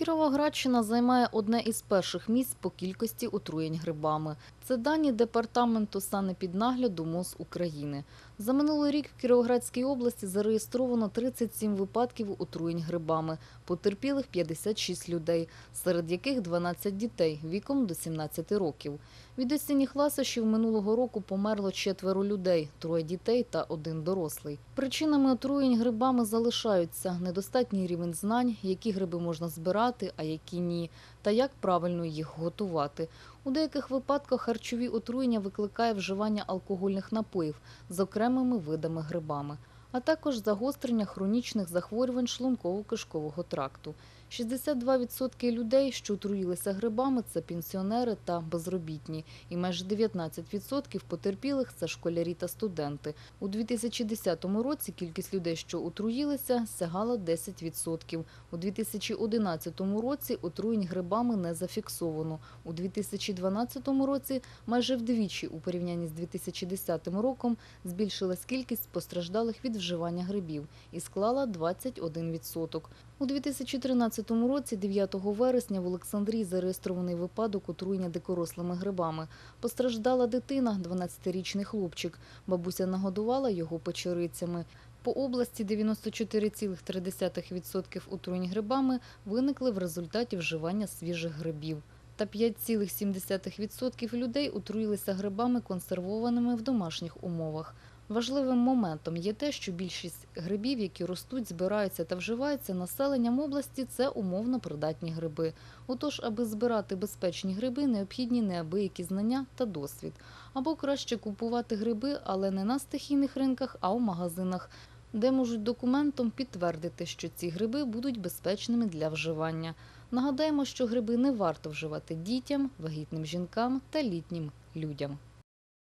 Кіровоградщина займає одне із перших місць по кількості отруєнь грибами. Це дані департаменту санепіднагляду МОЗ України. За минулий рік в Кіровоградській області зареєстровано 37 випадків отруєнь грибами, потерпілих 56 людей, серед яких 12 дітей віком до 17 років. Від осінніх ласощів минулого року померло четверо людей, троє дітей та один дорослий. Причинами отруєнь грибами залишаються недостатній рівень знань, які гриби можна збирати, а які ні, та як правильно їх готувати. У деяких випадках харчові отруєння викликає вживання алкогольних напоїв з окремими видами грибами, а також загострення хронічних захворювань шлунково-кишкового тракту. 62% людей, що отруїлися грибами, це пенсіонери та безробітні, і майже 19% потерпілих це школярі та студенти. У 2010 році кількість людей, що отруїлися, сягала 10%. У 2011 році отруєнь грибами не зафіксовано. У 2012 році майже вдвічі у порівнянні з 2010 роком збільшилась кількість постраждалих від вживання грибів і склала 21%. У 2013 році, 9 вересня, в Олександрії зареєстрований випадок отруєння дикорослими грибами. Постраждала дитина, 12-річний хлопчик. Бабуся нагодувала його печерицями. По області 94,3% отруєнь грибами виникли в результаті вживання свіжих грибів. Та 5,7% людей отруїлися грибами, консервованими в домашніх умовах. Важливим моментом є те, що більшість грибів, які ростуть, збираються та вживаються населенням області, це умовно придатні гриби. Отож, аби збирати безпечні гриби, необхідні неабиякі знання та досвід. Або краще купувати гриби, але не на стихійних ринках, а у магазинах, де можуть документом підтвердити, що ці гриби будуть безпечними для вживання. Нагадаємо, що гриби не варто вживати дітям, вагітним жінкам та літнім людям.